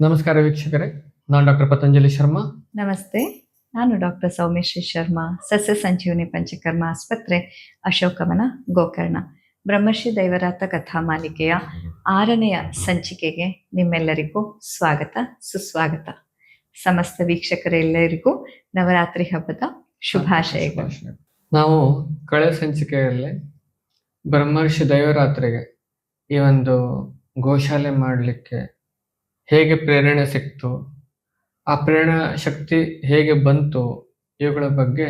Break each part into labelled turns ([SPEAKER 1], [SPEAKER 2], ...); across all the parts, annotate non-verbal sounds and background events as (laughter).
[SPEAKER 1] ನಮಸ್ಕಾರ ವೀಕ್ಷಕರೇ ನಾನು ಡಾಕ್ಟರ್ ಪತಂಜಲಿ ಶರ್ಮಾ.
[SPEAKER 2] ನಮಸ್ತೆ ನಾನು ಡಾಕ್ಟರ್ ಸೌಮ್ಯಶ್ರೀ ಶರ್ಮಾ ಸಸ್ಯ ಸಂಜೀವನಿ ಪಂಚಕರ್ಮ ಆಸ್ಪತ್ರೆ ಅಶೋಕಮನ ಗೋಕರ್ಣ. ಬ್ರಹ್ಮಶ್ರೀ ದೈವರಾತ ಕಥಾ ಮಾಲಿಕೆಯ ಆರನೆಯ ಸಂಚಿಕೆಗೆ ನಿಮ್ಮೆಲ್ಲರಿಗೂ ಸ್ವಾಗತ ಸುಸ್ವಾಗತ. ಸಮಸ್ತ ವೀಕ್ಷಕರೆಲ್ಲರಿಗೂ ನವರಾತ್ರಿ ಹಬ್ಬದ ಶುಭಾಶಯಗಳು.
[SPEAKER 1] ನಾವು ಕಳೆ ಸಂಚಿಕೆಯಲ್ಲಿ ಬ್ರಹ್ಮರ್ಷಿ ದೈವರಾತ್ರಿಗೆ ಈ ಒಂದು ಗೋಶಾಲೆ ಮಾಡಲಿಕ್ಕೆ ಹೇಗೆ ಪ್ರೇರಣೆ ಸಿಕ್ತು, ಆ ಪ್ರೇರಣಾ ಶಕ್ತಿ ಹೇಗೆ ಬಂತು, ಇವುಗಳ ಬಗ್ಗೆ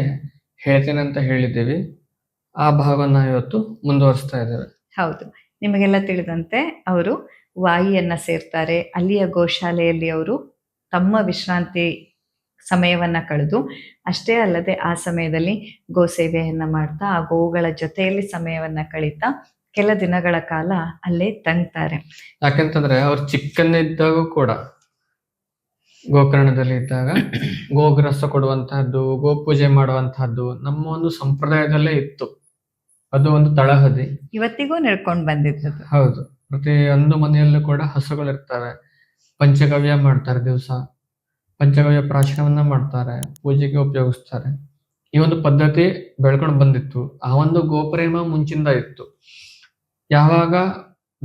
[SPEAKER 1] ಹೇಳ್ತೇನೆ ಅಂತ ಹೇಳಿದ್ದೀವಿ. ಆ ಭಾಗವನ್ನು ಇವತ್ತು ಮುಂದುವರಿಸ್ತಾ ಇದ್ದೇವೆ.
[SPEAKER 2] ಹೌದು. ನಿಮಗೆಲ್ಲ ತಿಳಿದಂತೆ ಅವರು ವಾಯಿಯನ್ನ ಸೇರ್ತಾರೆ. ಅಲ್ಲಿಯ ಗೋಶಾಲೆಯಲ್ಲಿ ಅವರು ತಮ್ಮ ವಿಶ್ರಾಂತಿ ಸಮಯವನ್ನ ಕಳೆದು, ಅಷ್ಟೇ ಅಲ್ಲದೆ ಆ ಸಮಯದಲ್ಲಿ ಗೋ ಸೇವೆಯನ್ನ ಮಾಡ್ತಾ, ಆ ಗೋವುಗಳ ಜೊತೆಯಲ್ಲಿ ಸಮಯವನ್ನ ಕಳೀತಾ ಕೆಲ ದಿನಗಳ ಕಾಲ ಅಲ್ಲೇ ತಂಗ್ತಾರೆ.
[SPEAKER 1] ಯಾಕಂತಂದ್ರೆ ಅವ್ರು ಚಿಕ್ಕನ್ನಿದ್ದಾಗೂ ಕೂಡ ಗೋಕರ್ಣದಲ್ಲಿ ಇದ್ದಾಗ (coughs) ಗೋಗ್ರಸ ಕೊಡುವಂತಹದ್ದು ಗೋಪೂಜೆ ಮಾಡುವಂತಹದ್ದು ನಮ್ಮ ಒಂದು ಸಂಪ್ರದಾಯದಲ್ಲೇ ಇತ್ತು. ಅದು ಒಂದು ತಳಹದಿ.
[SPEAKER 2] ಇವತ್ತಿಗೂ ನಡ್ಕೊಂಡು ಬಂದಿದ್ದದ್ದು.
[SPEAKER 1] ಹೌದು. ಒಂದು ಮನೆಯಲ್ಲೂ ಕೂಡ ಹಸುಗಳು ಇರ್ತವೆ ಪಂಚಗವ್ಯ ಮಾಡ್ತಾರೆ ದಿವಸ. ಪಂಚಗವ್ಯ ಪ್ರಾಶನವನ್ನ ಮಾಡ್ತಾರೆ ಪೂಜೆಗೆ ಉಪಯೋಗಿಸ್ತಾರೆ. ಈ ಒಂದು ಪದ್ಧತಿ ಬೆಳ್ಕೊಂಡು ಬಂದಿತ್ತು. ಆ ಒಂದು ಗೋಪ್ರೇಮ ಮುಂಚಿಂದ ಇತ್ತು. ಯಾವಾಗ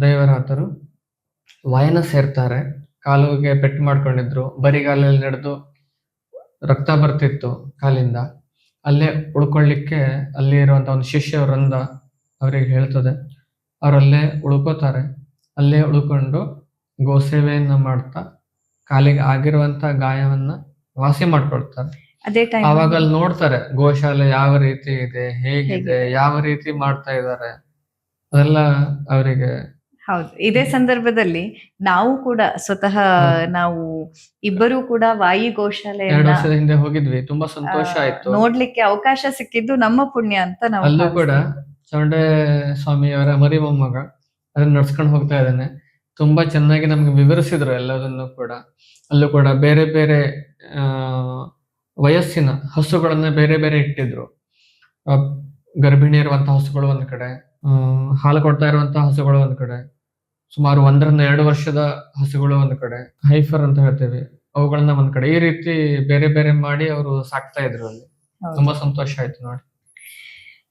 [SPEAKER 1] ದೈವರಾತರು ವಾಯನ ಸೇರ್ತಾರೆ. ಕಾಲುಗೆ ಪೆಟ್ಟು ಮಾಡ್ಕೊಂಡಿದ್ರು. ಬರಿಗಾಲಲ್ಲಿ ನಡೆದು ರಕ್ತ ಬರ್ತಿತ್ತು ಕಾಲಿಂದ. ಅಲ್ಲೇ ಉಳ್ಕೊಳ್ಳಿಕ್ಕೆ ಅಲ್ಲಿ ಇರುವಂತ ಒಂದು ಶಿಷ್ಯ ವೃಂದ ಅವರಿಗೆ ಹೇಳ್ತದೆ. ಅವರಲ್ಲೇ ಉಳ್ಕೋತಾರೆ. ಅಲ್ಲೇ ಉಳ್ಕೊಂಡು ಗೋಸೇವೆಯನ್ನ ಮಾಡ್ತಾ ಕಾಲಿಗೆ ಆಗಿರುವಂತ ಗಾಯವನ್ನ ವಾಸಿ ಮಾಡ್ಕೊಳ್ತಾರೆ. ಅವಾಗ ಅಲ್ಲಿ ನೋಡ್ತಾರೆ ಗೋಶಾಲೆ ಯಾವ ರೀತಿ ಇದೆ ಹೇಗಿದೆ
[SPEAKER 2] ಹೇಗಿದೆ.
[SPEAKER 1] ಯಾವ ರೀತಿ ಮಾಡ್ತಾ ಇದ್ದಾರೆ. ಅದೆಲ್ಲ ಅವರಿಗೆ
[SPEAKER 2] ಹೌದು. ಇದೇ ಸಂದರ್ಭದಲ್ಲಿ ನಾವು ಕೂಡ ಸ್ವತಃ ನಾವು ಇಬ್ಬರೂ ಕೂಡ ವಾಯು ಗೋಶಾಲೆಯನ್ನ
[SPEAKER 1] ಹಿಂದೆ ಹೋಗಿದ್ವಿ. ತುಂಬಾ ಸಂತೋಷ ಆಯ್ತು.
[SPEAKER 2] ನೋಡ್ಲಿಕ್ಕೆ ಅವಕಾಶ ಸಿಕ್ಕಿದ್ದು ನಮ್ಮ ಪುಣ್ಯ ಅಂತ ನಾವು
[SPEAKER 1] ಅಲ್ಲೂ ಕೂಡ. ಚೌಂಡೆ ಸ್ವಾಮಿಯವರ ಮರಿ ಮೊಮ್ಮಗ ಅದನ್ನ ನಡ್ಸ್ಕೊಂಡು ಹೋಗ್ತಾ ಇದ್ದಾನೆ. ತುಂಬಾ ಚೆನ್ನಾಗಿ ನಮ್ಗೆ ವಿವರಿಸಿದ್ರು ಎಲ್ಲದನ್ನು ಕೂಡ. ಅಲ್ಲೂ ಕೂಡ ಬೇರೆ ಬೇರೆ ಆ ವಯಸ್ಸಿನ ಹಸುಗಳನ್ನ ಬೇರೆ ಬೇರೆ ಇಟ್ಟಿದ್ರು. ಗರ್ಭಿಣಿ ಇರುವಂತಹ ಹಸುಗಳು ಒಂದ್ ಕಡೆ. ಹಾಲು ಕೊಡ್ತಾ ಇರುವಂತಹ ಹಸುಗಳು ಒಂದ್ ಕಡೆ. ಸುಮಾರು ಒಂದರಿಂದ ಎರಡು ವರ್ಷದ ಹಸುಗಳು ಒಂದ್ ಕಡೆ. ಹೈಫರ್ ಅಂತ ಹೇಳ್ತೇವೆ. ಅವುಗಳನ್ನ ಒಂದ್ ಕಡೆ. ಈ ರೀತಿ ಬೇರೆ ಬೇರೆ ಮಾಡಿ ಅವರು ಸಾಕ್ತಾ ಇದ್ರು ಅಲ್ಲಿ. ತುಂಬಾ ಸಂತೋಷ ಆಯ್ತು ನೋಡಿ.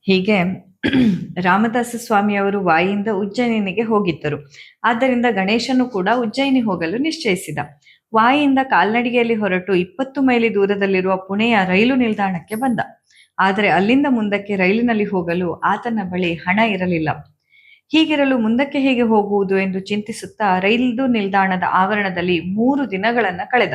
[SPEAKER 2] ಹೀಗೆ (clears throat) ರಾಮದಾಸ ಸ್ವಾಮಿ ಅವರು ವಾಯಿಯಿಂದ ಉಜ್ಜಯಿನಿಗೆ ಹೋಗಿದ್ದರು. ಆದ್ದರಿಂದ ಗಣೇಶನು ಕೂಡ ಉಜ್ಜಯಿನಿ ಹೋಗಲು ನಿಶ್ಚಯಿಸಿದ. ವಾಯಿಯಿಂದ ಕಾಲ್ನಡಿಗೆಯಲ್ಲಿ ಹೊರಟು ಇಪ್ಪತ್ತು ಮೈಲಿ ದೂರದಲ್ಲಿರುವ ಪುಣೆಯ ರೈಲು ನಿಲ್ದಾಣಕ್ಕೆ ಬಂದ. ಆದರೆ ಅಲ್ಲಿಂದ ಮುಂದಕ್ಕೆ ರೈಲಿನಲ್ಲಿ ಹೋಗಲು ಆತನ ಬಳಿ ಹಣ ಇರಲಿಲ್ಲ. ಹೀಗಿರಲು ಮುಂದಕ್ಕೆ ಹೇಗೆ ಹೋಗುವುದು ಎಂದು ಚಿಂತಿಸುತ್ತಾ ರೈಲು ನಿಲ್ದಾಣದ ಆವರಣದಲ್ಲಿ ಮೂರು ದಿನಗಳನ್ನು ಕಳೆದ.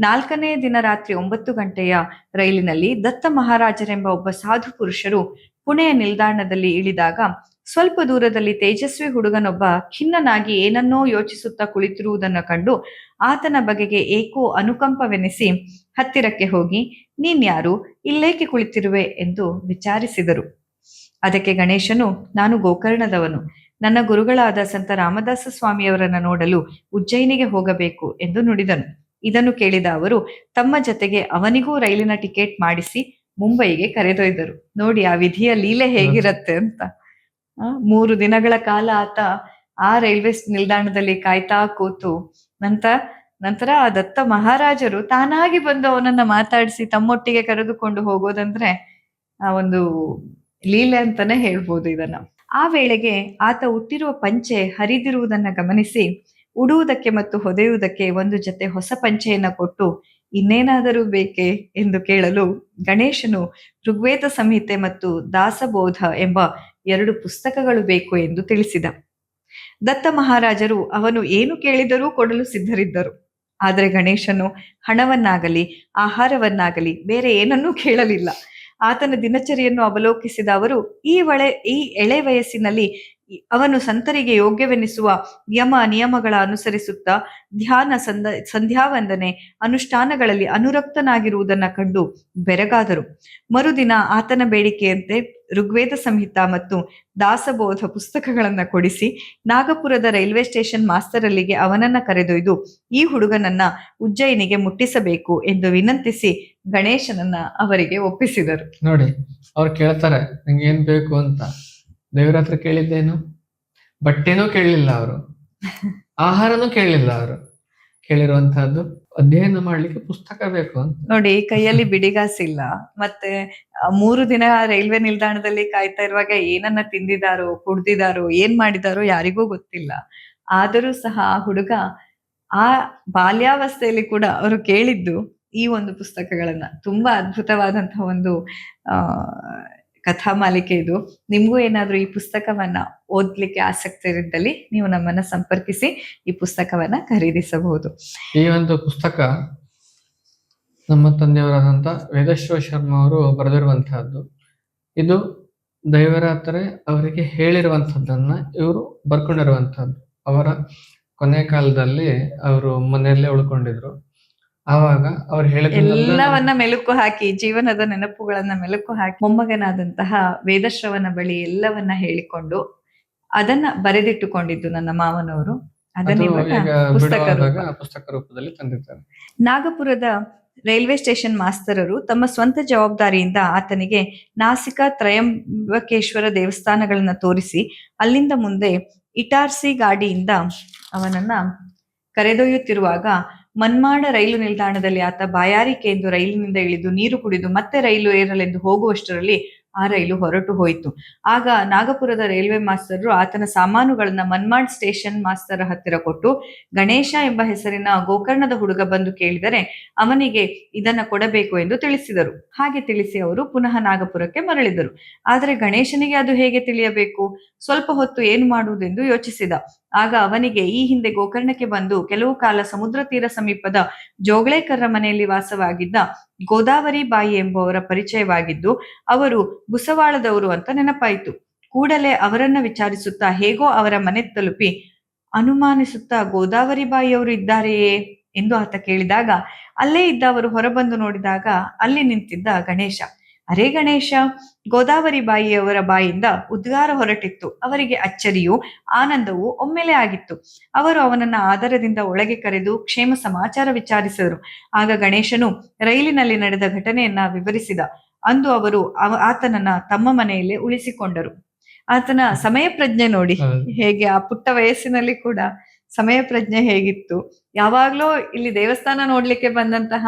[SPEAKER 2] ನಾಲ್ಕನೇ ದಿನ ರಾತ್ರಿ ಒಂಬತ್ತು ಗಂಟೆಯ ರೈಲಿನಲ್ಲಿ ದತ್ತ ಮಹಾರಾಜರೆಂಬ ಒಬ್ಬ ಸಾಧು ಪುರುಷರು ಪುಣೆಯ ನಿಲ್ದಾಣದಲ್ಲಿ ಇಳಿದಾಗ ಸ್ವಲ್ಪ ದೂರದಲ್ಲಿ ತೇಜಸ್ವಿ ಹುಡುಗನೊಬ್ಬ ಖಿನ್ನನಾಗಿ ಏನನ್ನೋ ಯೋಚಿಸುತ್ತಾ ಕುಳಿತಿರುವುದನ್ನು ಕಂಡು ಆತನ ಬಗೆಗೆ ಏಕೋ ಅನುಕಂಪವೆನಿಸಿ ಹತ್ತಿರಕ್ಕೆ ಹೋಗಿ, ನೀನ್ಯಾರು? ಇಲ್ಲೇಕೆ ಕುಳಿತಿರುವೆ? ಎಂದು ವಿಚಾರಿಸಿದರು. ಅದಕ್ಕೆ ಗಣೇಶನು, ನಾನು ಗೋಕರ್ಣದವನು. ನನ್ನ ಗುರುಗಳಾದ ಸಂತ ರಾಮದಾಸ ಸ್ವಾಮಿಯವರನ್ನು ನೋಡಲು ಉಜ್ಜಯಿನಿಗೆ ಹೋಗಬೇಕು ಎಂದು ನುಡಿದನು. ಇದನ್ನು ಕೇಳಿದ ಅವರು, ತಮ್ಮ ಜತೆಗೆ ಅವನಿಗೂ ರೈಲಿನ ಟಿಕೆಟ್ ಮಾಡಿಸಿ ಮುಂಬೈಗೆ ಕರೆದೊಯ್ದರು. ನೋಡಿ, ಆ ವಿಧಿಯ ಲೀಲೆ ಹೇಗಿರತ್ತೆ? ಅಂತ. ಮೂರು ದಿನಗಳ ಕಾಲ ಆತ ಆ ರೈಲ್ವೆ ನಿಲ್ದಾಣದಲ್ಲಿ ಕಾಯ್ತಾ ಕೂತು. ನಂತರ ನಂತರ ಆ ದತ್ತ ಮಹಾರಾಜರು ತಾನಾಗಿ ಬಂದು ಅವನನ್ನ ಮಾತಾಡಿಸಿ ತಮ್ಮೊಟ್ಟಿಗೆ ಕರೆದುಕೊಂಡು ಹೋಗೋದಂದ್ರೆ ಆ ಒಂದು ಲೀಲೆ ಅಂತಾನೆ ಹೇಳ್ಬೋದು ಇದನ್ನ. ಆ ವೇಳೆಗೆ ಆತ ಹುಟ್ಟಿರುವ ಪಂಚೆ ಹರಿದಿರುವುದನ್ನ ಗಮನಿಸಿ, ಉಡುವುದಕ್ಕೆ ಮತ್ತು ಹೊದೆಯುವುದಕ್ಕೆ ಒಂದು ಜೊತೆ ಹೊಸ ಪಂಚೆಯನ್ನ ಕೊಟ್ಟು ಇನ್ನೇನಾದರೂ ಬೇಕೆ ಎಂದು ಕೇಳಲು ಗಣೇಶನು ಋಗ್ವೇದ ಸಂಹಿತೆ ಮತ್ತು ದಾಸಬೋಧ ಎಂಬ ಎರಡು ಪುಸ್ತಕಗಳು ಬೇಕು ಎಂದು ತಿಳಿಸಿದ. ದತ್ತ ಮಹಾರಾಜರು ಅವನು ಏನು ಕೇಳಿದರೂ ಕೊಡಲು ಸಿದ್ಧರಿದ್ದರು. ಆದರೆ ಗಣೇಶನು ಹಣವನ್ನಾಗಲಿ, ಆಹಾರವನ್ನಾಗಲಿ ಬೇರೆ ಏನನ್ನೂ ಕೇಳಲಿಲ್ಲ. ಆತನ ದಿನಚರಿಯನ್ನು ಅವಲೋಕಿಸಿದ ಅವರು ಈ ಒಳೆ ಈ ಎಳೆ ವಯಸ್ಸಿನಲ್ಲಿ ಅವನು ಸಂತರಿಗೆ ಯೋಗ್ಯವೆನಿಸುವ ಯಮ ನಿಯಮಗಳ ಅನುಸರಿಸುತ್ತಾ ಧ್ಯಾನ ಸಂದ ಸಂಧ್ಯಾವಂದನೆ ಅನುಷ್ಠಾನಗಳಲ್ಲಿ ಅನುರಕ್ತನಾಗಿರುವುದನ್ನು ಕಂಡು ಬೆರಗಾದರು. ಮರುದಿನ ಆತನ ಬೇಡಿಕೆಯಂತೆ ಋಗ್ವೇದ ಸಂಹಿತ ಮತ್ತು ದಾಸಬೋಧ ಪುಸ್ತಕಗಳನ್ನ ಕೊಡಿಸಿ ನಾಗಪುರದ ರೈಲ್ವೆ ಸ್ಟೇಷನ್ ಮಾಸ್ತರಲ್ಲಿಗೆ ಅವನನ್ನ ಕರೆದೊಯ್ದು ಈ ಹುಡುಗನನ್ನ ಉಜ್ಜಯಿನಿಗೆ ಮುಟ್ಟಿಸಬೇಕು ಎಂದು ವಿನಂತಿಸಿ ಗಣೇಶನನ್ನ ಅವರಿಗೆ ಒಪ್ಪಿಸಿದರು.
[SPEAKER 1] ನೋಡಿ, ಅವ್ರು ಕೇಳ್ತಾರೆ ನಂಗೆ ಏನ್ ಬೇಕು ಅಂತ? ದೇವ್ರ ಹತ್ರ ಕೇಳಿದ್ದೇನು? ಬಟ್ಟೆನೂ ಕೇಳಲಿಲ್ಲ ಅವರು. ಆಹಾರನೂ ಕೇಳಲಿಲ್ಲ ಅವರು. ಕೇಳಿರುವಂತಹದ್ದು ಅಧ್ಯಯನ ಮಾಡ್ಲಿಕ್ಕೆ ಪುಸ್ತಕ ಬೇಕು ಅಂತ.
[SPEAKER 2] ನೋಡಿ, ಕೈಯಲ್ಲಿ ಬಿಡಿಗಾಸಿಲ್ಲ. ಮತ್ತೆ ಮೂರು ದಿನ ರೈಲ್ವೆ ನಿಲ್ದಾಣದಲ್ಲಿ ಕಾಯ್ತಾ ಇರುವಾಗ ಏನನ್ನ ತಿಂದಿದಾರೋ, ಕುಡ್ದಿದಾರೋ, ಏನ್ ಮಾಡಿದಾರೋ ಯಾರಿಗೂ ಗೊತ್ತಿಲ್ಲ. ಆದರೂ ಸಹ ಆ ಹುಡುಗ ಆ ಬಾಲ್ಯಾವಸ್ಥೆಯಲ್ಲಿ ಕೂಡ ಅವರು ಕೇಳಿದ್ದು ಈ ಒಂದು ಪುಸ್ತಕಗಳನ್ನ. ತುಂಬಾ ಅದ್ಭುತವಾದಂತಹ ಒಂದು ಕಥಾ ಮಾಲಿಕೆ ಇದು. ನಿಮಗೂ ಏನಾದರೂ ಈ ಪುಸ್ತಕವನ್ನ ಓದ್ಲಿಕ್ಕೆ ಆಸಕ್ತಿ ಇದ್ದಲ್ಲಿ ನೀವು ನಮ್ಮನ್ನ ಸಂಪರ್ಕಿಸಿ ಈ ಪುಸ್ತಕವನ್ನ ಖರೀದಿಸಬಹುದು.
[SPEAKER 1] ಈ ಒಂದು ಪುಸ್ತಕ ನಮ್ಮ ತಂದೆಯವರಾದಂಥ ವೇದಶ್ವ ಶರ್ಮಾ ಅವರು ಬರೆದಿರುವಂತಹದ್ದು. ಇದು ದೈವರಾತ್ರೆ ಅವರಿಗೆ ಹೇಳಿರುವಂಥದ್ದನ್ನ ಇವರು ಬರ್ಕೊಂಡಿರುವಂಥದ್ದು ಅವರ ಕೊನೆ ಕಾಲದಲ್ಲಿ ಅವರು ಮನೆಯಲ್ಲೇ ಉಳ್ಕೊಂಡಿದ್ರು. ಆವಾಗ ಅವ್ರು ಹೇಳಿದ
[SPEAKER 2] ಎಲ್ಲವನ್ನ ಮೆಲುಕು ಹಾಕಿ ಜೀವನದ ನೆನಪುಗಳನ್ನ ಮೆಲುಕು ಹಾಕಿ ಮೊಮ್ಮಗನಾದಂತಹ ವೇದಶ್ರವನ ಬಳಿ ಎಲ್ಲವನ್ನ ಹೇಳಿಕೊಂಡು ಅದನ್ನ ಬರೆದಿಟ್ಟುಕೊಂಡಿದ್ದು ನನ್ನ ಮಾವನವರು. ಪುಸ್ತಕ
[SPEAKER 1] ರೂಪದಲ್ಲಿ ತಂದಿದ್ದಾರೆ.
[SPEAKER 2] ನಾಗಪುರದ ರೈಲ್ವೆ ಸ್ಟೇಷನ್ ಮಾಸ್ತರರು ತಮ್ಮ ಸ್ವಂತ ಜವಾಬ್ದಾರಿಯಿಂದ ಆತನಿಗೆ ನಾಸಿಕ ತ್ರಯಂಬಕೇಶ್ವರ ದೇವಸ್ಥಾನಗಳನ್ನ ತೋರಿಸಿ ಅಲ್ಲಿಂದ ಮುಂದೆ ಇಟಾರ್ಸಿ ಗಾಡಿಯಿಂದ ಅವನನ್ನ ಕರೆದೊಯ್ಯುತ್ತಿರುವಾಗ ಮನ್ಮಾಡ ರೈಲು ನಿಲ್ದಾಣದಲ್ಲಿ ಆತ ಬಾಯಾರಿಕೆ ಎಂದು ರೈಲಿನಿಂದ ಇಳಿದು ನೀರು ಕುಡಿದು ಮತ್ತೆ ರೈಲು ಏರಲೆಂದು ಹೋಗುವಷ್ಟರಲ್ಲಿ ಆ ರೈಲು ಹೊರಟು ಹೋಯಿತು. ಆಗ ನಾಗಪುರದ ರೈಲ್ವೆ ಮಾಸ್ಟರ್ ಆತನ ಸಾಮಾನುಗಳನ್ನ ಮನ್ಮಾಡ್ ಸ್ಟೇಷನ್ ಮಾಸ್ತರ ಹತ್ತಿರ ಕೊಟ್ಟು, ಗಣೇಶ ಎಂಬ ಹೆಸರಿನ ಗೋಕರ್ಣದ ಹುಡುಗ ಬಂದು ಕೇಳಿದರೆ ಅವನಿಗೆ ಇದನ್ನ ಕೊಡಬೇಕು ಎಂದು ತಿಳಿಸಿದರು. ಹಾಗೆ ತಿಳಿಸಿ ಅವರು ಪುನಃ ನಾಗಪುರಕ್ಕೆ ಮರಳಿದರು. ಆದರೆ ಗಣೇಶನಿಗೆ ಅದು ಹೇಗೆ ತಿಳಿಯಬೇಕು? ಸ್ವಲ್ಪ ಹೊತ್ತು ಏನು ಮಾಡುವುದೆಂದು ಯೋಚಿಸಿದ. ಆಗ ಅವನಿಗೆ ಈ ಹಿಂದೆ ಗೋಕರ್ಣಕ್ಕೆ ಬಂದು ಕೆಲವು ಕಾಲ ಸಮುದ್ರ ತೀರ ಸಮೀಪದ ಜೋಗಳೇಕರ ಮನೆಯಲ್ಲಿ ವಾಸವಾಗಿದ್ದ ಗೋದಾವರಿ ಬಾಯಿ ಎಂಬುವರ ಪರಿಚಯವಾಗಿದ್ದು, ಅವರು ಬುಸವಾಳದವರು ಅಂತ ನೆನಪಾಯಿತು. ಕೂಡಲೇ ಅವರನ್ನ ವಿಚಾರಿಸುತ್ತಾ ಹೇಗೋ ಅವರ ಮನೆ ತಲುಪಿ, ಅನುಮಾನಿಸುತ್ತಾ ಗೋದಾವರಿ ಬಾಯಿಯವರು ಇದ್ದಾರೆಯೇ? ಎಂದು ಆತ ಕೇಳಿದಾಗ, ಅಲ್ಲೇ ಇದ್ದ ಅವರು ಹೊರಬಂದು ನೋಡಿದಾಗ ಅಲ್ಲಿ ನಿಂತಿದ್ದ ಗಣೇಶ. ಅರೇ ಗಣೇಶ ಗೋದಾವರಿ ಬಾಯಿಯವರ ಬಾಯಿಂದ ಉದ್ಗಾರ ಹೊರಟಿತ್ತು. ಅವರಿಗೆ ಅಚ್ಚರಿಯು ಆನಂದವೂ ಒಮ್ಮೆಲೆ ಆಗಿತ್ತು. ಅವರು ಅವನನ್ನ ಆದರದಿಂದ ಒಳಗೆ ಕರೆದು ಕ್ಷೇಮ ಸಮಾಚಾರ ವಿಚಾರಿಸಿದರು. ಆಗ ಗಣೇಶನು ರೈಲಿನಲ್ಲಿ ನಡೆದ ಘಟನೆಯನ್ನ ವಿವರಿಸಿದ. ಅಂದು ಅವರು ಆತನನ್ನ ತಮ್ಮ ಮನೆಯಲ್ಲೇ ಉಳಿಸಿಕೊಂಡರು. ಆತನ ಸಮಯ ಪ್ರಜ್ಞೆ ನೋಡಿ ಹೇಗೆ ಆ ಪುಟ್ಟ ವಯಸ್ಸಿನಲ್ಲಿ ಕೂಡ ಸಮಯ ಪ್ರಜ್ಞೆ ಹೇಗಿತ್ತು. ಯಾವಾಗ್ಲೂ ಇಲ್ಲಿ ದೇವಸ್ಥಾನ ನೋಡ್ಲಿಕ್ಕೆ ಬಂದಂತಹ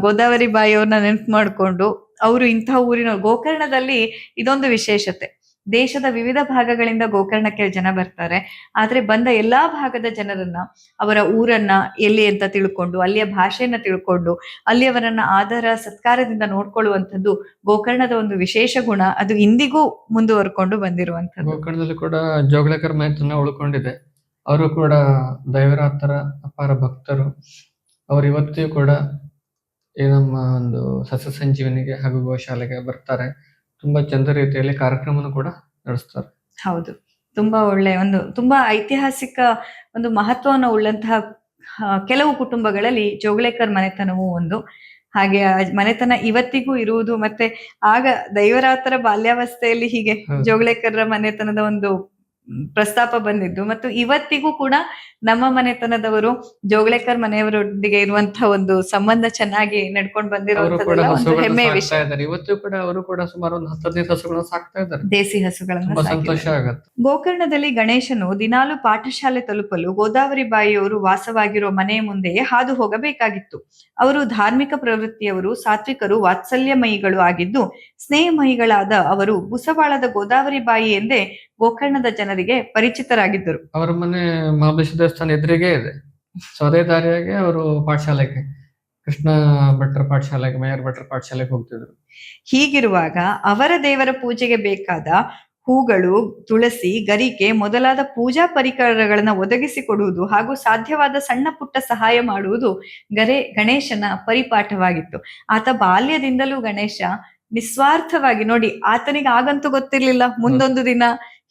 [SPEAKER 2] ಗೋದಾವರಿ ಬಾಯಿಯವ್ರನ್ನ ನೆನ್ಪು ಮಾಡ್ಕೊಂಡು ಅವರು ಇಂತಹ ಊರಿನ ಗೋಕರ್ಣದಲ್ಲಿ ಇದೊಂದು ವಿಶೇಷತೆ. ದೇಶದ ವಿವಿಧ ಭಾಗಗಳಿಂದ ಗೋಕರ್ಣಕ್ಕೆ ಜನ ಬರ್ತಾರೆ. ಆದ್ರೆ ಬಂದ ಎಲ್ಲಾ ಭಾಗದ ಜನರನ್ನ, ಅವರ ಊರನ್ನ ಎಲ್ಲಿ ಅಂತ ತಿಳ್ಕೊಂಡು, ಅಲ್ಲಿಯ ಭಾಷೆಯನ್ನ ತಿಳ್ಕೊಂಡು ಅಲ್ಲಿಯವರನ್ನ ಆಧಾರ ಸತ್ಕಾರದಿಂದ ನೋಡ್ಕೊಳ್ಳುವಂಥದ್ದು ಗೋಕರ್ಣದ ಒಂದು ವಿಶೇಷ ಗುಣ. ಅದು ಇಂದಿಗೂ ಮುಂದುವರ್ಕೊಂಡು ಬಂದಿರುವಂಥದ್ದು.
[SPEAKER 1] ಗೋಕರ್ಣದಲ್ಲಿ ಕೂಡ ಜೋಗಳಕರ್ ಮಹತ್ವನ ಉಳ್ಕೊಂಡಿದೆ. ಅವರು ಕೂಡ ದೈವರಾತರ ಅಪಾರ ಭಕ್ತರು. ಅವರು ಇವತ್ತಿಗೂ ಕೂಡ ಈ ನಮ್ಮ ಒಂದು ಸಸ್ಯ ಸಂಜೀವನಿಗೆ ಹಾಗೂ ಗೋಶಾಲೆಗೆ ಬರ್ತಾರೆ. ತುಂಬಾ ಚಂದ ರೀತಿಯಲ್ಲಿ ಕಾರ್ಯಕ್ರಮನ ಕೂಡ ನಡೆಸ್ತಾರೆ.
[SPEAKER 2] ಹೌದು. ತುಂಬಾ ಒಳ್ಳೆ ಒಂದು ತುಂಬಾ ಐತಿಹಾಸಿಕ ಒಂದು ಮಹತ್ವವನ್ನು ಉಳ್ಳಂತಹ ಕೆಲವು ಕುಟುಂಬಗಳಲ್ಲಿ ಜೋಗಳೇಕರ್ ಮನೆತನವೂ ಒಂದು. ಹಾಗೆ ಮನೆತನ ಇವತ್ತಿಗೂ ಇರುವುದು ಮತ್ತೆ ಆಗ ದೈವರಾತರ ಬಾಲ್ಯಾವಸ್ಥೆಯಲ್ಲಿ ಹೀಗೆ ಜೋಗಳೇಕರ್ ಮನೆತನದ ಒಂದು ಪ್ರಸ್ತಾಪ ಬಂದಿದ್ದು. ಮತ್ತು ಇವತ್ತಿಗೂ ಕೂಡ ನಮ್ಮ ಮನೆತನದವರು ಜೋಗಳೇಕರ್ ಮನೆಯವರೊಂದಿಗೆ ಇರುವಂತಹ ಒಂದು ಸಂಬಂಧ ಚೆನ್ನಾಗಿ ನಡ್ಕೊಂಡು ವಿಷಯ.
[SPEAKER 1] ಇವತ್ತು ಕೂಡ ಅವರು ಕೂಡ ಸುಮಾರು ಒಂದು ಹತ್ತು ಹದಿನೈದು ಸಾಕ್ತಾ ಇದ್ದಾರೆ.
[SPEAKER 2] ದೇಸಿ ಹಸುಗಳನ್ನ
[SPEAKER 1] ತುಂಬಾ
[SPEAKER 2] ಸಾಕಿದ್ದಾರೆ.
[SPEAKER 1] ಸಂತೋಷ ಆಗತ್ತೆ.
[SPEAKER 2] ಗೋಕರ್ಣದಲ್ಲಿ ಗಣೇಶನು ದಿನಾಲು ಪಾಠಶಾಲೆ ತಲುಪಲು ಗೋದಾವರಿ ಬಾಯಿಯವರು ವಾಸವಾಗಿರೋ ಮನೆಯ ಮುಂದೆಯೇ ಹಾದು ಹೋಗಬೇಕಾಗಿತ್ತು. ಅವರು ಧಾರ್ಮಿಕ ಪ್ರವೃತ್ತಿಯವರು ಸಾತ್ವಿಕರು ವಾತ್ಸಲ್ಯಮಯಿಗಳು ಆಗಿದ್ದು ಸ್ನೇಹಮಯಿಗಳಾದ ಅವರು ಬುಸವಾಳದ ಗೋದಾವರಿ ಬಾಯಿ ಎಂದೇ ಗೋಕರ್ಣದ ಜನರಿಗೆ ಪರಿಚಿತರಾಗಿದ್ದರು.
[SPEAKER 1] ಅವರ ಮನೆ ಮಹಾಬಲೇಶ್ವರ ದೇವಸ್ಥಾನ ಎದುರಿಗೆ ಇದೆ. ಸೊ ಅದೇ ದಾರಿಯಾಗಿ ಅವರು ಪಾಠಶಾಲೆಗೆ ಕೃಷ್ಣ ಭಟ್ರ ಪಾಠಶಾಲೆಗೆ ಮೇಯರ್ ಭಟ್ರ ಪಾಠಶಾಲೆಗೆ ಹೋಗ್ತಿದ್ರು.
[SPEAKER 2] ಹೀಗಿರುವಾಗ ಅವರ ದೇವರ ಪೂಜೆಗೆ ಬೇಕಾದ ಹೂಗಳು ತುಳಸಿ ಗರಿಕೆ ಮೊದಲಾದ ಪೂಜಾ ಪರಿಕರಗಳನ್ನ ಒದಗಿಸಿಕೊಡುವುದು ಹಾಗೂ ಸಾಧ್ಯವಾದ ಸಣ್ಣ ಪುಟ್ಟ ಸಹಾಯ ಮಾಡುವುದು ಗರೆ ಗಣೇಶನ ಪರಿಪಾಠವಾಗಿತ್ತು. ಆತ ಬಾಲ್ಯದಿಂದಲೂ ಗಣೇಶ ನಿಸ್ವಾರ್ಥವಾಗಿ ನೋಡಿ ಆತನಿಗೆ ಆಗಂತೂ ಗೊತ್ತಿರ್ಲಿಲ್ಲ. ಮುಂದೊಂದು ದಿನ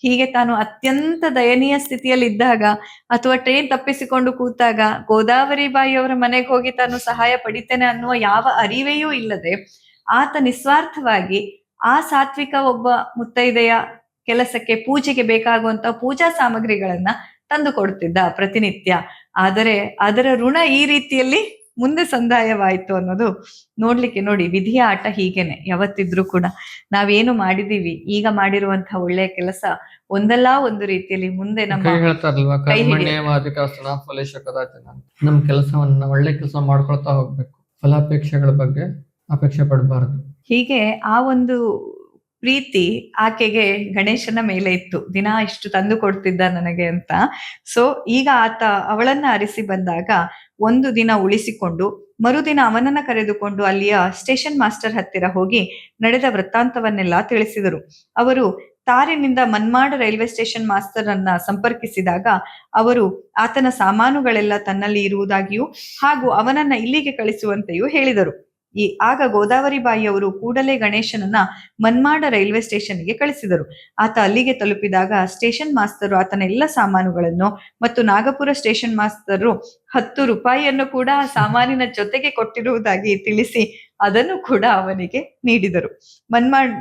[SPEAKER 2] ಹೀಗೆ ತಾನು ಅತ್ಯಂತ ದಯನೀಯ ಸ್ಥಿತಿಯಲ್ಲಿ ಇದ್ದಾಗ ಅಥವಾ ಟ್ರೈನ್ ತಪ್ಪಿಸಿಕೊಂಡು ಕೂತಾಗ ಗೋದಾವರಿ ಬಾಯಿಯವರ ಮನೆಗೆ ಹೋಗಿ ತಾನು ಸಹಾಯ ಪಡಿತೇನೆ ಅನ್ನುವ ಯಾವ ಅರಿವೆಯೂ ಇಲ್ಲದೆ ಆತ ನಿಸ್ವಾರ್ಥವಾಗಿ ಆ ಸಾತ್ವಿಕ ಒಬ್ಬ ಮುತ್ತೈದೆಯ ಕೆಲಸಕ್ಕೆ, ಪೂಜೆಗೆ ಬೇಕಾಗುವಂತ ಪೂಜಾ ಸಾಮಗ್ರಿಗಳನ್ನ ತಂದು ಕೊಡ್ತಿದ್ದ ಪ್ರತಿನಿತ್ಯ. ಆದರೆ ಅದರ ಋಣ ಈ ರೀತಿಯಲ್ಲಿ ಮುಂದೆ ಸಂದಾಯವಾಯ್ತು ಅನ್ನೋದು ನೋಡ್ಲಿಕ್ಕೆ ನೋಡಿ ವಿಧಿಯ ಆಟ ಹೀಗೇನೆ ಯಾವತ್ತಿದ್ರೂ ಕೂಡ. ನಾವೇನು ಮಾಡಿದೀವಿ ಈಗ ಮಾಡಿರುವಂತಹ ಒಳ್ಳೆಯ ಕೆಲಸ ಒಂದಲ್ಲ ಒಂದು ರೀತಿಯಲ್ಲಿ ಮುಂದೆ ನಮ್ಮ
[SPEAKER 1] ಹೇಳ್ತಾರಲ್ವಾ
[SPEAKER 2] ಕೈ ಹಿಡಿಯುತ್ತೆ.
[SPEAKER 1] ಕರ್ಮಣ್ಯವಾದಿಕಾಸ್ತನ ಫಲೇಶ ಕದಾಚನ ನಮ್ ಕೆಲಸವನ್ನ ಒಳ್ಳೆ ಕೆಲಸ ಮಾಡ್ಕೊಳ್ತಾ ಹೋಗ್ಬೇಕು. ಫಲಾಪೇಕ್ಷೆಗಳ ಬಗ್ಗೆ ಅಪೇಕ್ಷೆ ಪಡಬಾರದು.
[SPEAKER 2] ಹೀಗೆ ಆ ಒಂದು ಪ್ರೀತಿ ಆಕೆಗೆ ಗಣೇಶನ ಮೇಲೆ ಇತ್ತು. ದಿನ ಇಷ್ಟು ತಂದು ಕೊಡ್ತಿದ್ದ ನನಗೆ ಅಂತ. ಸೊ ಈಗ ಆತ ಅವಳನ್ನ ಅರಿಸಿ ಬಂದಾಗ ಒಂದು ದಿನ ಉಳಿಸಿಕೊಂಡು ಮರುದಿನ ಅವನನ್ನ ಕರೆದುಕೊಂಡು ಅಲ್ಲಿಯ ಸ್ಟೇಷನ್ ಮಾಸ್ಟರ್ ಹತ್ತಿರ ಹೋಗಿ ನಡೆದ ವೃತ್ತಾಂತವನ್ನೆಲ್ಲ ತಿಳಿಸಿದರು. ಅವರು ತಾರಿನಿಂದ ಮನ್ಮಾಡ ರೈಲ್ವೆ ಸ್ಟೇಷನ್ ಮಾಸ್ಟರ್ ಅನ್ನ ಸಂಪರ್ಕಿಸಿದಾಗ ಅವರು ಆತನ ಸಾಮಾನುಗಳೆಲ್ಲ ತನ್ನಲ್ಲಿ ಇರುವುದಾಗಿಯೂ ಹಾಗೂ ಅವನನ್ನ ಇಲ್ಲಿಗೆ ಕಳಿಸುವಂತೆಯೂ ಹೇಳಿದರು. ಈ ಆಗ ಗೋದಾವರಿ ಬಾಯಿಯವರು ಕೂಡಲೇ ಗಣೇಶನನ್ನ ಮನ್ಮಾಡ ರೈಲ್ವೆ ಸ್ಟೇಷನ್ಗೆ ಕಳಿಸಿದರು. ಆತ ಅಲ್ಲಿಗೆ ತಲುಪಿದಾಗ ಸ್ಟೇಷನ್ ಮಾಸ್ತರು ಆತನ ಎಲ್ಲ ಸಾಮಾನುಗಳನ್ನು ಮತ್ತು ನಾಗಪುರ ಸ್ಟೇಷನ್ ಮಾಸ್ತರು ಹತ್ತು ರೂಪಾಯಿಯನ್ನು ಕೂಡ ಆ ಸಾಮಾನಿನ ಜೊತೆಗೆ ಕೊಟ್ಟಿರುವುದಾಗಿ ತಿಳಿಸಿ ಅದನ್ನು ಕೂಡ ಅವನಿಗೆ ನೀಡಿದರು. ಮನ್ಮಾಡ್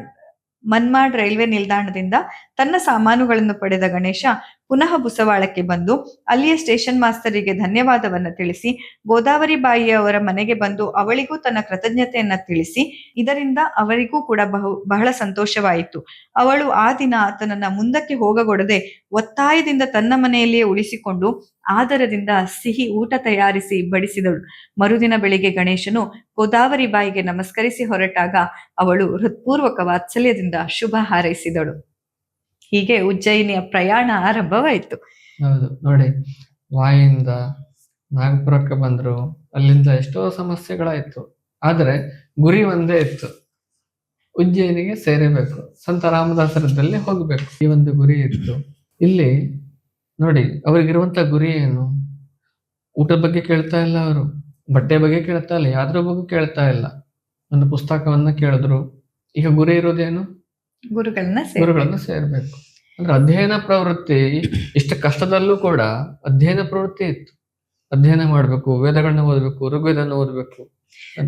[SPEAKER 2] ಮನ್ಮಾಡ್ ರೈಲ್ವೆ ನಿಲ್ದಾಣದಿಂದ ತನ್ನ ಸಾಮಾನುಗಳನ್ನು ಪಡೆದ ಗಣೇಶ ಪುನಃ ಬುಸವಾಳಕ್ಕೆ ಬಂದು ಅಲ್ಲಿಯ ಸ್ಟೇಷನ್ ಮಾಸ್ತರಿಗೆ ಧನ್ಯವಾದವನ್ನ ತಿಳಿಸಿ ಗೋದಾವರಿ ಬಾಯಿಯವರ ಮನೆಗೆ ಬಂದು ಅವಳಿಗೂ ತನ್ನ ಕೃತಜ್ಞತೆಯನ್ನ ತಿಳಿಸಿ ಇದರಿಂದ ಅವರಿಗೂ ಕೂಡ ಬಹು, ಬಹಳ ಸಂತೋಷವಾಯಿತು. ಅವಳು ಆ ದಿನ ಆತನನ್ನ ಮುಂದಕ್ಕೆ ಹೋಗಗೊಡದೆ ಒತ್ತಾಯದಿಂದ ತನ್ನ ಮನೆಯಲ್ಲಿಯೇ ಉಳಿಸಿಕೊಂಡು ಆದರದಿಂದ ಸಿಹಿ ಊಟ ತಯಾರಿಸಿ ಬಡಿಸಿದಳು. ಮರುದಿನ ಬೆಳಿಗ್ಗೆ ಗಣೇಶನು ಗೋದಾವರಿ ಬಾಯಿಗೆ ನಮಸ್ಕರಿಸಿ ಹೊರಟಾಗ ಅವಳು ಹೃತ್ಪೂರ್ವಕ ವಾತ್ಸಲ್ಯದಿಂದ ಶುಭ ಹಾರೈಸಿದಳು. ಹೀಗೆ ಉಜ್ಜಯಿನಿಯ ಪ್ರಯಾಣ ಆರಂಭವಾಯಿತು.
[SPEAKER 1] ಹೌದು, ನೋಡಿ, ವಾಯಿಂದ ನಾಗಪುರಕ್ಕೆ ಬಂದ್ರು, ಅಲ್ಲಿಂದ ಎಷ್ಟೋ ಸಮಸ್ಯೆಗಳಾಯ್ತು. ಆದ್ರೆ, ಗುರಿ ಒಂದೇ ಇತ್ತು. ಉಜ್ಜಯಿನಿಗೆ ಸೇರಬೇಕು. ಸಂತ ರಾಮದಾಸರದಲ್ಲಿ ಹೋಗ್ಬೇಕು. ಈ ಒಂದು ಗುರಿ ಇತ್ತು. ಇಲ್ಲಿ, ನೋಡಿ, ಅವ್ರಿಗಿರುವಂತ ಗುರಿ ಏನು? ಊಟದ ಬಗ್ಗೆ ಕೇಳ್ತಾ ಇಲ್ಲ ಅವರು. ಬಟ್ಟೆ ಬಗ್ಗೆ ಕೇಳ್ತಾ ಇಲ್ಲ. ಯಾವ್ದ್ರ ಬಗ್ಗೆ ಕೇಳ್ತಾ ಇಲ್ಲ. ಒಂದು ಪುಸ್ತಕವನ್ನ ಕೇಳಿದ್ರು. ಈಗ ಗುರಿ ಇರೋದೇನು?
[SPEAKER 2] ಗುರುಗಳನ್ನ
[SPEAKER 1] ಗುರುಗಳನ್ನ ಸೇರ್ಬೇಕು. ಅಂದ್ರೆ ಅಧ್ಯಯನ ಪ್ರವೃತ್ತಿ ಇಷ್ಟ ಕಷ್ಟದಲ್ಲೂ ಕೂಡ ಅಧ್ಯಯನ ಪ್ರವೃತ್ತಿ ಇತ್ತು. ಅಧ್ಯಯನ ಮಾಡ್ಬೇಕು ವೇದಗಳನ್ನ ಓದ್ಬೇಕು ಋಗ್ವೇದನ ಓದ್ಬೇಕು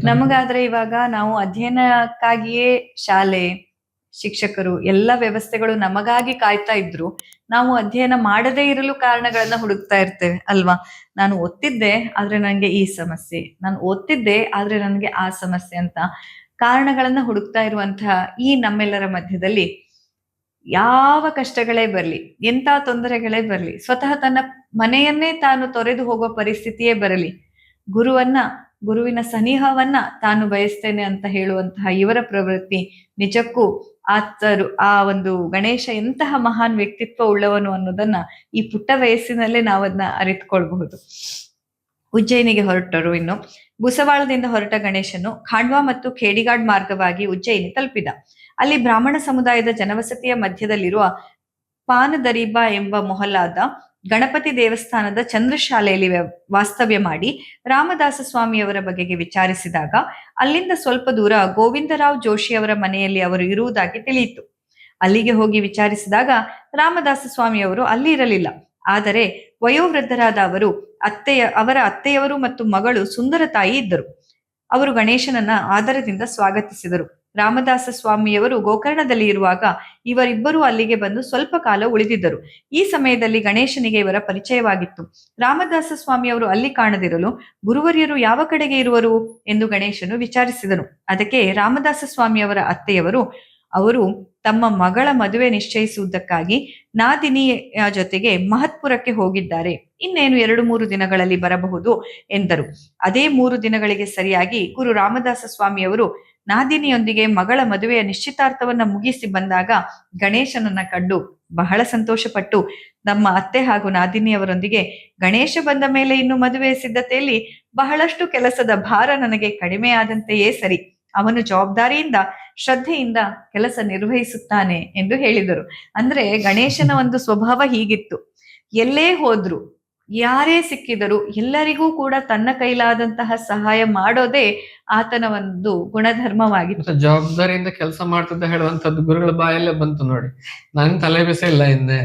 [SPEAKER 2] ನಮಗಾದ್ರೆ ಇವಾಗ ನಾವು ಅಧ್ಯಯನಕ್ಕಾಗಿಯೇ ಶಾಲೆ ಶಿಕ್ಷಕರು ಎಲ್ಲ ವ್ಯವಸ್ಥೆಗಳು ನಮಗಾಗಿ ಕಾಯ್ತಾ ಇದ್ರು. ನಾವು ಅಧ್ಯಯನ ಮಾಡದೇ ಇರಲು ಕಾರಣಗಳನ್ನ ಹುಡುಕ್ತಾ ಇರ್ತೇವೆ ಅಲ್ವಾ? ನಾನು ಓದ್ತಿದ್ದೆ ಆದ್ರೆ ನನಗೆ ಈ ಸಮಸ್ಯೆ. ನಾನು ಓದ್ತಿದ್ದೆ ಆದ್ರೆ ನನಗೆ ಆ ಸಮಸ್ಯೆ ಅಂತ. ಕಾರಣಗಳನ್ನ ಹುಡುಕ್ತಾ ಇರುವಂತಹ ಈ ನಮ್ಮೆಲ್ಲರ ಮಧ್ಯದಲ್ಲಿ ಯಾವ ಕಷ್ಟಗಳೇ ಬರಲಿ ಎಂತ ತೊಂದರೆಗಳೇ ಬರಲಿ, ಸ್ವತಃ ತನ್ನ ಮನೆಯನ್ನೇ ತಾನು ತೊರೆದು ಹೋಗುವ ಪರಿಸ್ಥಿತಿಯೇ ಬರಲಿ, ಗುರುವನ್ನ, ಗುರುವಿನ ಸನಿಹವನ್ನ ತಾನು ಬಯಸ್ತೇನೆ ಅಂತ ಹೇಳುವಂತಹ ಇವರ ಪ್ರವೃತ್ತಿ ನಿಜಕ್ಕೂ ಆತರು ಆ ಒಂದು ಗಣೇಶ ಎಂತಹ ಮಹಾನ್ ವ್ಯಕ್ತಿತ್ವ ಉಳ್ಳವನು ಅನ್ನೋದನ್ನ ಈ ಪುಟ್ಟ ವಯಸ್ಸಿನಲ್ಲೇ ನಾವದನ್ನ ಅರಿತುಕೊಳ್ಬಹುದು. ಉಜ್ಜಯಿನಿಗೆ ಹೊರಟರು ಇನ್ನು. ಬುಸವಾಳದಿಂದ ಹೊರಟ ಗಣೇಶನು ಖಾಂಡ್ವಾ ಮತ್ತು ಖೇಡಿಗಾಡ್ ಮಾರ್ಗವಾಗಿ ಉಜ್ಜಯಿನಿ ತಲುಪಿದ. ಅಲ್ಲಿ ಬ್ರಾಹ್ಮಣ ಸಮುದಾಯದ ಜನವಸತಿಯ ಮಧ್ಯದಲ್ಲಿರುವ ಪಾನದರಿಬಾ ಎಂಬ ಮೊಹಲ್ಲಾದ ಗಣಪತಿ ದೇವಸ್ಥಾನದ ಚಂದ್ರಶಾಲೆಯಲ್ಲಿ ವ್ಯ- ವಾಸ್ತವ್ಯ ಮಾಡಿ ರಾಮದಾಸ ಸ್ವಾಮಿಯವರ ಬಗೆಗೆ ವಿಚಾರಿಸಿದಾಗ ಅಲ್ಲಿಂದ ಸ್ವಲ್ಪ ದೂರ ಗೋವಿಂದರಾವ್ ಜೋಶಿಯವರ ಮನೆಯಲ್ಲಿ ಅವರು ಇರುವುದಾಗಿ ತಿಳಿಯಿತು. ಅಲ್ಲಿಗೆ ಹೋಗಿ ವಿಚಾರಿಸಿದಾಗ ರಾಮದಾಸ ಸ್ವಾಮಿಯವರು ಅಲ್ಲಿ ಇರಲಿಲ್ಲ. ಆದರೆ ವಯೋವೃದ್ಧರಾದ ಅವರು ಅತ್ತೆಯ, ಅವರ ಅತ್ತೆಯವರು ಮತ್ತು ಮಗಳು ಸುಂದರ ತಾಯಿ ಇದ್ದರು. ಅವರು ಗಣೇಶನನ್ನ ಆದರದಿಂದ ಸ್ವಾಗತಿಸಿದರು. ರಾಮದಾಸ ಸ್ವಾಮಿಯವರು ಗೋಕರ್ಣದಲ್ಲಿ ಇರುವಾಗ ಇವರಿಬ್ಬರು ಅಲ್ಲಿಗೆ ಬಂದು ಸ್ವಲ್ಪ ಕಾಲ ಉಳಿದಿದ್ದರು. ಈ ಸಮಯದಲ್ಲಿ ಗಣೇಶನಿಗೆ ಇವರ ಪರಿಚಯವಾಗಿತ್ತು. ರಾಮದಾಸ ಸ್ವಾಮಿಯವರು ಅಲ್ಲಿ ಕಾಣದಿರಲು ಗುರುವರ್ಯರು ಯಾವ ಕಡೆಗೆ ಇರುವರು ಎಂದು ಗಣೇಶನು ವಿಚಾರಿಸಿದನು. ಅದಕ್ಕೆ ರಾಮದಾಸ ಸ್ವಾಮಿಯವರ ಅತ್ತೆಯವರು, ಅವರು ತಮ್ಮ ಮಗಳ ಮದುವೆ ನಿಶ್ಚಯಿಸುವುದಕ್ಕಾಗಿ ನಾದಿನಿಯ ಜೊತೆಗೆ ಮಹತ್ಪುರಕ್ಕೆ ಹೋಗಿದ್ದಾರೆ. ಇನ್ನೇನು ಎರಡು ಮೂರು ದಿನಗಳಲ್ಲಿ ಬರಬಹುದು ಎಂದರು. ಅದೇ ಮೂರು ದಿನಗಳಿಗೆ ಸರಿಯಾಗಿ ಗುರು ರಾಮದಾಸ ಸ್ವಾಮಿಯವರು ನಾದಿನಿಯೊಂದಿಗೆ ಮಗಳ ಮದುವೆಯ ನಿಶ್ಚಿತಾರ್ಥವನ್ನ ಮುಗಿಸಿ ಬಂದಾಗ ಗಣೇಶನನ್ನ ಕಂಡು ಬಹಳ ಸಂತೋಷಪಟ್ಟು ನಮ್ಮ ಅತ್ತೆ ಹಾಗೂ ನಾದಿನಿಯವರೊಂದಿಗೆ ಗಣೇಶ ಬಂದ ಮೇಲೆ ಇನ್ನು ಮದುವೆಯ ಸಿದ್ಧತೆಯಲ್ಲಿ ಬಹಳಷ್ಟು ಕೆಲಸದ ಭಾರ ನನಗೆ ಕಡಿಮೆಯಾದಂತೆಯೇ ಸರಿ. ಅವನು ಜವಾಬ್ದಾರಿಯಿಂದ, ಶ್ರದ್ಧೆಯಿಂದ ಕೆಲಸ ನಿರ್ವಹಿಸುತ್ತಾನೆ ಎಂದು ಹೇಳಿದರು. ಅಂದ್ರೆ ಗಣೇಶನ ಒಂದು ಸ್ವಭಾವ ಹೀಗಿತ್ತು. ಎಲ್ಲೇ ಹೋದ್ರು, ಯಾರೇ ಸಿಕ್ಕಿದರೂ, ಎಲ್ಲರಿಗೂ ಕೂಡ ತನ್ನ ಕೈಲಾದಂತಹ ಸಹಾಯ ಮಾಡೋದೇ ಆತನ ಒಂದು ಗುಣಧರ್ಮವಾಗಿತ್ತು.
[SPEAKER 1] ಜವಾಬ್ದಾರಿಯಿಂದ ಕೆಲಸ ಮಾಡ್ತಿದ್ದ ಹೇಳುವಂತದ್ದು ಗುರುಗಳ ಬಾಯಲ್ಲೇ ಬಂತು ನೋಡಿ. ನನ್ ತಲೆ ಬಿಸಿ ಇಲ್ಲ ಹಿಂದೆ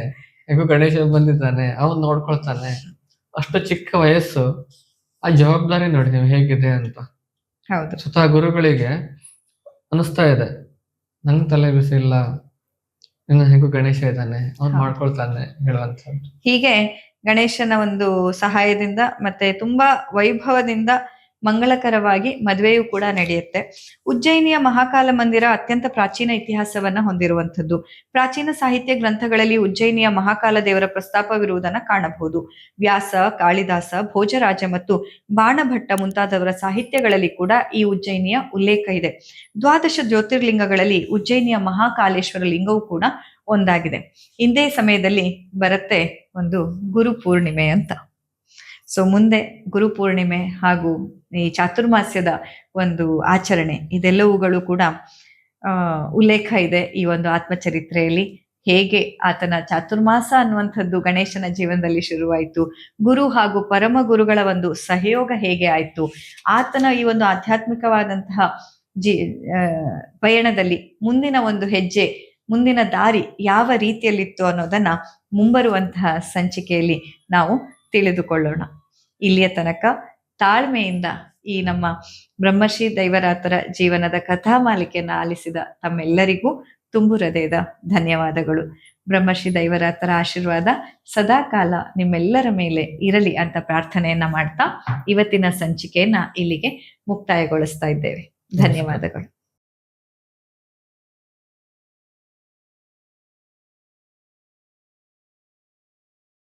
[SPEAKER 1] ಹೇಗೂ ಗಣೇಶ ಬಂದಿದ್ದಾನೆ, ಅವನ್ ನೋಡ್ಕೊಳ್ತಾನೆ. ಅಷ್ಟು ಚಿಕ್ಕ ವಯಸ್ಸು, ಆ ಜವಾಬ್ದಾರಿ ನೋಡಿ ನೀವು ಹೇಗಿದೆ ಅಂತ.
[SPEAKER 2] ಹೌದು.
[SPEAKER 1] ಸ್ವತಃ ಗುರುಗಳಿಗೆ ಅನಿಸ್ತಾ ಇದೆ. ನಂಗ್ ತಲೆ ಬಿಸಿ ಇಲ್ಲ ಇನ್ನು ಹೆಂಗು ಗಣೇಶ ಇದ್ದಾನೆ. ಅವ್ನು. ಮಾಡ್ಕೊಳ್ತಾನೆ ಹೇಳುವಂತ
[SPEAKER 2] ಹೀಗೆ ಗಣೇಶನ ಒಂದು ಸಹಾಯದಿಂದ ಮತ್ತೆ ತುಂಬಾ ವೈಭವದಿಂದ ಮಂಗಳಕರವಾಗಿ ಮದುವೆಯೂ ಕೂಡ ನಡೆಯುತ್ತೆ. ಉಜ್ಜಯಿನಿಯ ಮಹಾಕಾಲ ಮಂದಿರ ಅತ್ಯಂತ ಪ್ರಾಚೀನ ಇತಿಹಾಸವನ್ನ ಹೊಂದಿರುವಂಥದ್ದು. ಪ್ರಾಚೀನ ಸಾಹಿತ್ಯ ಗ್ರಂಥಗಳಲ್ಲಿ ಉಜ್ಜಯಿನಿಯ ಮಹಾಕಾಲ ದೇವರ ಪ್ರಸ್ತಾಪವಿರುವುದನ್ನು ಕಾಣಬಹುದು. ವ್ಯಾಸ, ಕಾಳಿದಾಸ, ಭೋಜರಾಜ ಮತ್ತು ಬಾಣಭಟ್ಟ ಮುಂತಾದವರ ಸಾಹಿತ್ಯಗಳಲ್ಲಿ ಕೂಡ ಈ ಉಜ್ಜಯಿನಿಯ ಉಲ್ಲೇಖ ಇದೆ. ದ್ವಾದಶ ಜ್ಯೋತಿರ್ಲಿಂಗಗಳಲ್ಲಿ ಉಜ್ಜಯಿನಿಯ ಮಹಾಕಾಲೇಶ್ವರ ಲಿಂಗವು ಕೂಡ ಒಂದಾಗಿದೆ. ಇಂದೇ ಸಮಯದಲ್ಲಿ ಬರುತ್ತೆ ಒಂದು ಗುರು ಪೂರ್ಣಿಮೆ ಅಂತ. ಸೊ ಮುಂದೆ ಗುರುಪೂರ್ಣಿಮೆ ಹಾಗೂ ಈ ಚಾತುರ್ಮಾಸ್ಯದ ಒಂದು ಆಚರಣೆ, ಇದೆಲ್ಲವುಗಳು ಕೂಡ ಉಲ್ಲೇಖ ಇದೆ ಈ ಒಂದು ಆತ್ಮಚರಿತ್ರೆಯಲ್ಲಿ. ಹೇಗೆ ಆತನ ಚಾತುರ್ಮಾಸ ಅನ್ನುವಂಥದ್ದು ಗಣೇಶನ ಜೀವನದಲ್ಲಿ ಶುರುವಾಯಿತು, ಗುರು ಹಾಗೂ ಪರಮ ಗುರುಗಳ ಒಂದು ಸಹಯೋಗ ಹೇಗೆ ಆಯಿತು, ಆತನ ಈ ಒಂದು ಆಧ್ಯಾತ್ಮಿಕವಾದಂತಹ ಜಿ ಪಯಣದಲ್ಲಿ ಮುಂದಿನ ಒಂದು ಹೆಜ್ಜೆ, ಮುಂದಿನ ದಾರಿ ಯಾವ ರೀತಿಯಲ್ಲಿತ್ತು ಅನ್ನೋದನ್ನ ಮುಂಬರುವಂತಹ ಸಂಚಿಕೆಯಲ್ಲಿ ನಾವು ತಿಳಿದುಕೊಳ್ಳೋಣ. ಇಲ್ಲಿಯ ತನಕ ತಾಳ್ಮೆಯಿಂದ ಈ ನಮ್ಮ ಬ್ರಹ್ಮಶ್ರೀ ದೈವರಾತರ ಜೀವನದ ಕಥಾಮಾಲಿಕೆಯನ್ನು ಆಲಿಸಿದ ತಮ್ಮೆಲ್ಲರಿಗೂ ತುಂಬು ಹೃದಯದ ಧನ್ಯವಾದಗಳು. ಬ್ರಹ್ಮಶ್ರೀ ದೈವರಾತರ ಆಶೀರ್ವಾದ ಸದಾಕಾಲ ನಿಮ್ಮೆಲ್ಲರ ಮೇಲೆ ಇರಲಿ ಅಂತ ಪ್ರಾರ್ಥನೆಯನ್ನ ಮಾಡ್ತಾ ಇವತ್ತಿನ ಸಂಚಿಕೆಯನ್ನ ಇಲ್ಲಿಗೆ ಮುಕ್ತಾಯಗೊಳಿಸ್ತಾ ಇದ್ದೇವೆ. ಧನ್ಯವಾದಗಳು.